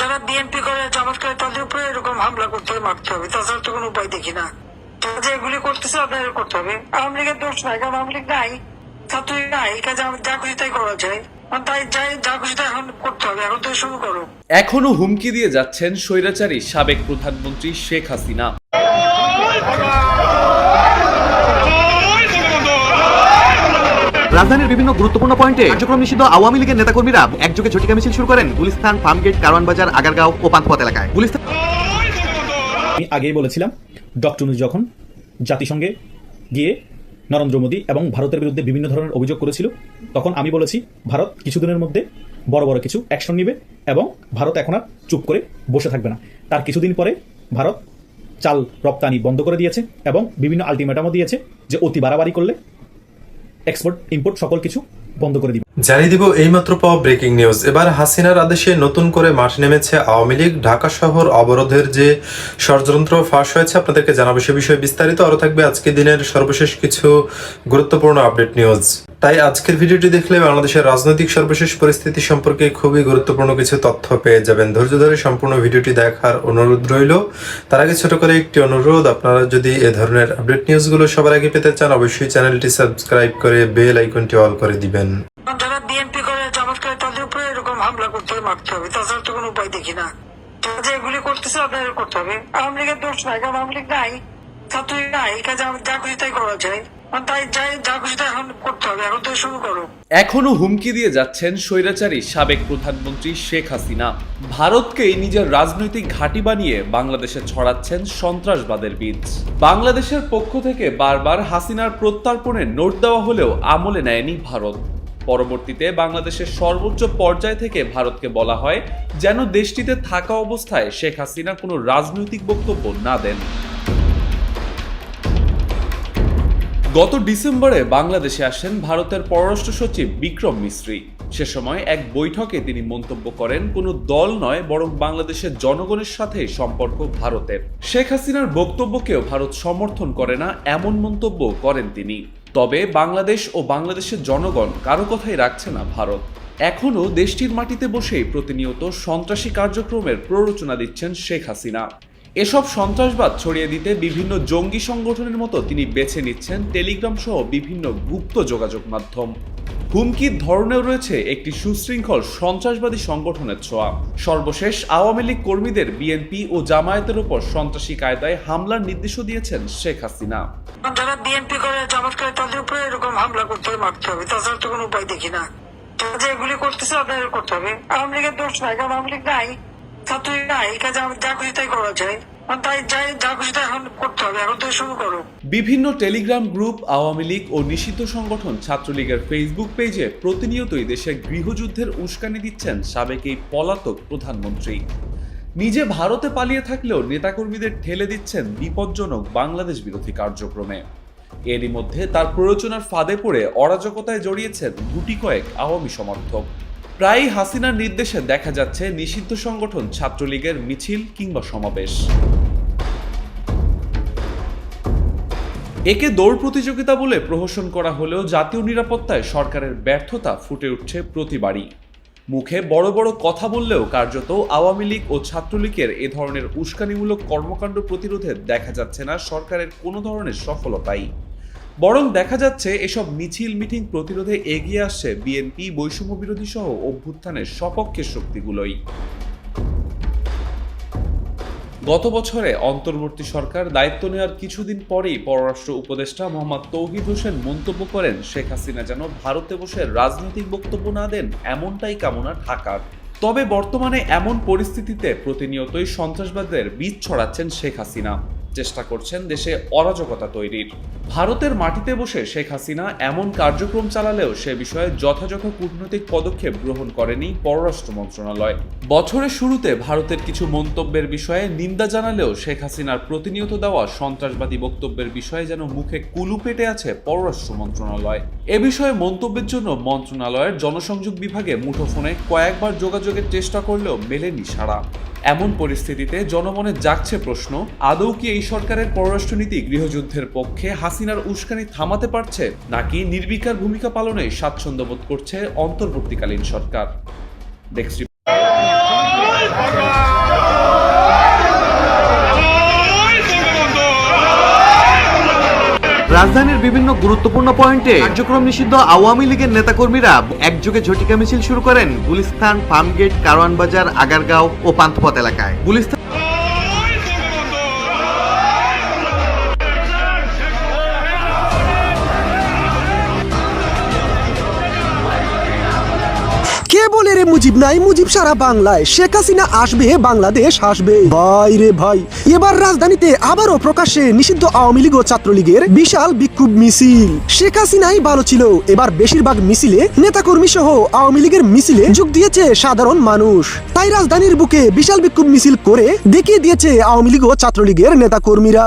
যারা বিএনপি করে, জামাত করে, তাদের উপরে এরকম হামলা করতে হবে মারতে হবে। তাছাড়া তো কোনো উপায় দেখি না। যে এগুলি করতেছে আপনাদের করতে হবে। আওয়ামী লীগের দোষ নাই, কারণ আওয়ামী লীগ নাই ছাত্রলীগ নাই কাজে যা খুশি তাই করা যায়। এখনও হুমকি দিয়ে যাচ্ছেন স্বৈরাচারী সাবেক প্রধানমন্ত্রী শেখ হাসিনা। রাজধানীর বিভিন্ন গুরুত্বপূর্ণ পয়েন্টে কার্যক্রম নিষিদ্ধ আওয়ামী লীগের নেতাকর্মীরা একযোগে ঝটিকা মিছিল শুরু করেন গুলিস্তান, ফার্মগেট, কারওয়ান বাজার, আগারগাঁও ও পান্থপথ এলাকায়। গুলিস্তান আমি আগেই বলেছিলাম, ডক্টর নুজ যখন জাতিসংঘে গিয়ে নরেন্দ্র মোদী এবং ভারতের বিরুদ্ধে বিভিন্ন ধরনের অভিযোগ করেছিল, তখন আমি বলেছি, ভারত কিছুদিনের মধ্যে বড় বড় কিছু অ্যাকশন নিবে এবং ভারত এখন আর চুপ করে বসে থাকবে না। তার কিছুদিন পরে ভারত চাল রপ্তানি বন্ধ করে দিয়েছে এবং বিভিন্ন আলটিমেটামও দিয়েছে যে অতি বাড়াবাড়ি করলে এক্সপোর্ট ইম্পোর্ট সকল কিছু বন্ধ করে দিবে। জানিয়ে দিব এইমাত্র পাওয়া ব্রেকিং নিউজ। এবার হাসিনার আদেশে নতুন করে মাঠ নেমেছে আওয়ামী লীগ। ঢাকা শহর অবরোধের যে ষড়যন্ত্র ফাঁস হয়েছে, আপনাদেরকে জানাব সে বিষয়ে বিস্তারিত। আরও থাকবে আজকে দিনের সর্বশেষ কিছু গুরুত্বপূর্ণ আপডেট নিউজ। তাই আজকের ভিডিওটি দেখলে বাংলাদেশের রাজনৈতিক সর্বশেষ পরিস্থিতি সম্পর্কে খুবই গুরুত্বপূর্ণ কিছু তথ্য পেয়ে যাবেন। ধৈর্য ধরে সম্পূর্ণ ভিডিওটি দেখার অনুরোধ রইল। তার আগে ছোট করে একটি অনুরোধ, আপনারা যদি এ ধরনের আপডেট নিউজগুলো সবার আগে পেতে চান, অবশ্যই চ্যানেলটি সাবস্ক্রাইব করে বেল আইকনটি অল করে দিবেন যারা বিএনপি করে জামাত করে তাদের উপরে এরকম হামলা করতে হবে মারতে হবে। তাছাড়া তো কোনো উপায় দেখি না। যে এগুলি করতেছে, আপনাদের করতে হবে। আওয়ামী লীগের দোষ নাই, কারণ আওয়ামী লীগ নাই ছাত্রলীগ নাই কাজে যা খুশি তাই করা যায়। এখন হুমকি দিয়ে যাচ্ছেন স্বৈরাচারী সাবেক প্রধানমন্ত্রী শেখ হাসিনা। ভারতকেই নিজের রাজনৈতিক ঘাঁটি বানিয়ে বাংলাদেশে ছড়াচ্ছেন সন্ত্রাসবাদের বীজ। বাংলাদেশের পক্ষ থেকে বারবার হাসিনার প্রত্যর্পণের নোট দেওয়া হলেও আমলে নেয়নি ভারত। পরবর্তীতে বাংলাদেশের সর্বোচ্চ পর্যায় থেকে ভারতকে বলা হয়, যেন দেশটিতে থাকা অবস্থায় শেখ হাসিনা কোনো রাজনৈতিক বক্তব্য না দেন। গত ডিসেম্বরে বাংলাদেশে আসেন ভারতের পররাষ্ট্র সচিব বিক্রম মিস্ত্রি। সে সময় এক বৈঠকে তিনি মন্তব্য করেন, কোনো দল নয়, বরং বাংলাদেশের জনগণের সাথে সম্পর্ক ভারতের। শেখ হাসিনার বক্তব্যকেও ভারত সমর্থন করে না, এমন মন্তব্য করেন তিনি। তবে বাংলাদেশ ও বাংলাদেশের জনগণ কারও কথাই রাখছে না ভারত। এখনও দেশটির মাটিতে বসেই প্রতিনিয়ত সন্ত্রাসী কার্যক্রমের প্ররোচনা দিচ্ছেন শেখ হাসিনা। এসব সন্ত্রাসবাদ ছড়িয়ে দিতে বিভিন্ন জঙ্গি সংগঠনের মতো তিনি বেছে নিচ্ছেন টেলিগ্রাম সহ বিভিন্ন গুপ্ত যোগাযোগ মাধ্যম। হুমকির ধরনেও রয়েছে একটি সুশৃঙ্খল সন্ত্রাসবাদী সংগঠনের ছোঁয়া। সর্বশেষ আওয়ামী লীগ কর্মীদের বিএনপি ও জামায়াতের উপর সন্ত্রাসী কায়দায় হামলার নির্দেশও দিয়েছেন শেখ হাসিনা। যারা বিএনপি করে জামাত করে তাদের উপরে এরকম হামলা করতে হবে মারতে হবে। তাছাড়া তো কোনো উপায় দেখি না। তারা যে এগুলি করতেছে আপনাদের করতে হবে। আওয়ামী লীগের দোষ নাই, কারণ আওয়ামী লীগ নাই নাই, কাজে যা খুশি তাই করা যায়। বিভিন্ন টেলিগ্রাম গ্রুপ, আওয়ামী লীগ ও নিষিদ্ধ সংগঠন ছাত্রলীগের ফেসবুক পেজে প্রতিনিয়তই দেশের গৃহযুদ্ধের উস্কানি দিচ্ছেন সাবেক এই পলাতক প্রধানমন্ত্রী। নিজে ভারতে পালিয়ে থাকলেও নেতাকর্মীদের ঠেলে দিচ্ছেন বিপজ্জনক বাংলাদেশ বিরোধী কার্যক্রমে। এরই মধ্যে তার প্ররোচনার ফাঁদে পড়ে অরাজকতায় জড়িয়েছেন গুটি কয়েক আওয়ামী সমর্থক। প্রায়ই হাসিনার নির্দেশে দেখা যাচ্ছে নিষিদ্ধ সংগঠন, ছাত্রলীগের মিছিল কিংবা সমাবেশ। একে দৌড় প্রতিযোগিতা বলে প্রহসন করা হলেও জাতীয় নিরাপত্তায় সরকারের ব্যর্থতা ফুটে উঠছে প্রতিবারই। মুখে বড় বড় কথা বললেও কার্যত আওয়ামী লীগ ও ছাত্রলীগের এ ধরনের উস্কানিমূলক কর্মকাণ্ড প্রতিরোধে দেখা যাচ্ছে না সরকারের কোনো ধরনের সফলতাই। বরং দেখা যাচ্ছে এসব মিছিল মিটিং প্রতিরোধে এগিয়ে আসছে বিএনপি বৈষম্য বিরোধী সহ অভ্যুত্থানের সপক্ষের শক্তিগুলোই। গত বছরে অন্তর্বর্তী সরকার দায়িত্ব নেওয়ার কিছুদিন পরেই পররাষ্ট্র উপদেষ্টা মোহাম্মদ তৌহিদ হোসেন মন্তব্য করেন, শেখ হাসিনা যেন ভারতে বসে রাজনৈতিক বক্তব্য না দেন, এমনটাই কামনা ঢাকার। তবে বর্তমানে এমন পরিস্থিতিতে প্রতিনিয়তই সন্ত্রাসবাদের বীজ ছড়াচ্ছেন শেখ হাসিনা। চেষ্টা করছেন দেশে অরাজকতা তৈরির। ভারতের মাটিতে বসে শেখ হাসিনা এমন কার্যক্রম চালালেও সে বিষয়ে যথাযথ কূটনৈতিক পদক্ষেপ গ্রহণ করেনি পররাষ্ট্র মন্ত্রণালয়। বছরের শুরুতে ভারতের কিছু মন্তব্যের বিষয়ে নিন্দা জানালেও শেখ হাসিনার প্রতিনিয়ত দেওয়া সন্ত্রাসবাদী বক্তব্যের বিষয়ে যেন মুখে কুলু পেটে আছে পররাষ্ট্র মন্ত্রণালয়। এ বিষয়ে মন্তব্যের জন্য মন্ত্রণালয়ের জনসংযোগ বিভাগে মুঠোফোনে কয়েকবার যোগাযোগের চেষ্টা করলেও মেলেনি সাড়া। এমন পরিস্থিতিতে জনমনে জাগছে প্রশ্ন, আদৌ কি এই সরকারের পররাষ্ট্রনীতি গৃহযুদ্ধের পক্ষে হাসিনার উস্কানি থামাতে পারছে নাকি নির্বিকার ভূমিকা পালনে স্বাচ্ছন্দ্য বোধ করছে অন্তর্বর্তীকালীন সরকার? রাজধানীর বিভিন্ন গুরুত্বপূর্ণ পয়েন্টে কার্যক্রম নিষিদ্ধ আওয়ামী লীগের নেতাকর্মীরা একযোগে ঝটিকা মিছিল শুরু করেন গুলিস্তান, ফার্মগেট, কারওয়ান বাজার, আগারগাঁও ও পান্থপথ এলাকায়। গুলিস্তান রে মুজিব নাই, মুজিব সারা বাংলায়। শেখ হাসিনা আসবে, বাংলাদেশ আসবে। ভাই রে ভাই, এবার রাজধানীতে আবারও প্রকাশ্যে নিষিদ্ধ আওয়ামী লীগ ও ছাত্রলীগের বিশাল বিক্ষোভ মিছিল। শেখ হাসিনাই ভালো ছিল, এবার বেশিরভাগ মিছিলে নেতাকর্মী সহ আওয়ামী লীগের মিছিলে যোগ দিয়েছে সাধারণ মানুষ। তাই রাজধানীর বুকে বিশাল বিক্ষোভ মিছিল করে দেখিয়ে দিয়েছে আওয়ামী লীগ ও ছাত্রলীগের নেতাকর্মীরা।